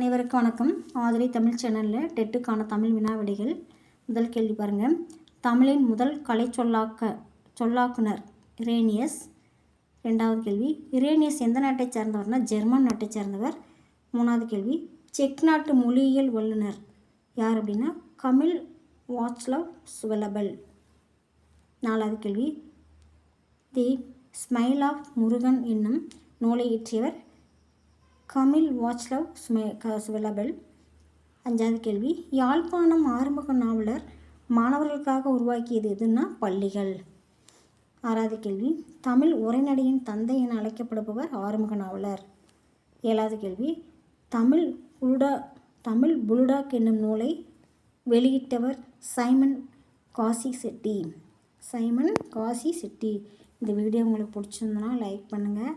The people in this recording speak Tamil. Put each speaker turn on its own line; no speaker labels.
அனைவருக்கும் வணக்கம். ஆதிரை தமிழ் சேனலில் டெட்டுக்கான தமிழ் வினாவிடைகள். முதல் கேள்வி பாருங்கள் தமிழின் முதல் கலை சொல்லாக்க சொல்லாக்குனர் இரேனியஸ். ரெண்டாவது கேள்வி இரேனியஸ் எந்த நாட்டை சேர்ந்தவர்னா ஜெர்மன் நாட்டை சேர்ந்தவர். மூணாவது கேள்வி செக் நாட்டு மொழியியல் வல்லுனர் யார் அப்படின்னா கமில் வாட்ஸ்லவ் சுவலபல். நாலாவது கேள்வி தி ஸ்மைல் ஆஃப் முருகன் என்னும் நூலை இயற்றியவர் கமில் வாட்ச்லவ் சுமே க சுவலபல் அஞ்சாவது கேள்வி. யாழ்ப்பாணம் ஆறுமுக நாவலர் மாணவர்களுக்காக உருவாக்கியது எதுன்னா பள்ளிகள். ஆறாவது கேள்வி. தமிழ் உரைநடையின் தந்தை என அழைக்கப்படுபவர் ஆறுமுக நாவலர். ஏழாவது கேள்வி. தமிழ் புலுடா தமிழ் புளுடாக் என்னும் நூலை வெளியிட்டவர் சைமன் காசி செட்டி சைமன் காசி செட்டி இந்த வீடியோ உங்களுக்கு பிடிச்சிருந்தனா லைக் பண்ணுங்கள்